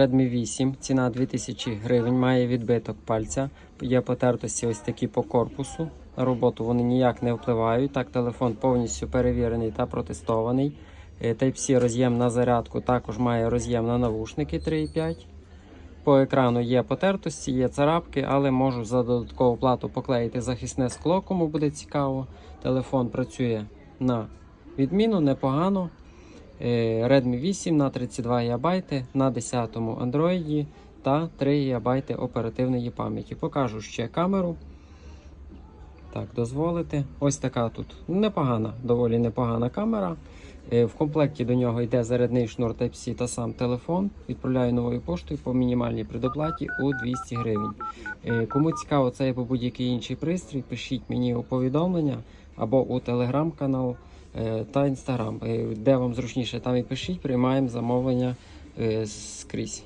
Redmi 8, ціна 2000 гривень, має відбиток пальця. Є потертості ось такі по корпусу. На роботу вони ніяк не впливають. Так, телефон повністю перевірений та протестований. Е, Type-C роз'єм на зарядку, також має роз'єм на навушники 3,5. По екрану є потертості, є царапки, але можу за додаткову плату поклеїти захисне скло, кому буде цікаво. Телефон працює на відміну, непогано. Е, Redmi 8 на 32 ГБ на 10 Android та 3 ГБ оперативної пам'яті. Покажу ще камеру. Так, дозволите. Ось така тут непогана, доволі непогана камера. Е, В комплекті до нього йде зарядний шнур Type-C та сам телефон. Відправляю новою поштою по мінімальній предоплаті у 200 гривень. Е, Кому цікаво цей або будь-який інший пристрій, пишіть мені у повідомлення або у телеграм-канал та інстаграм. Е, Де вам зручніше, там і пишіть, приймаємо замовлення е, скрізь.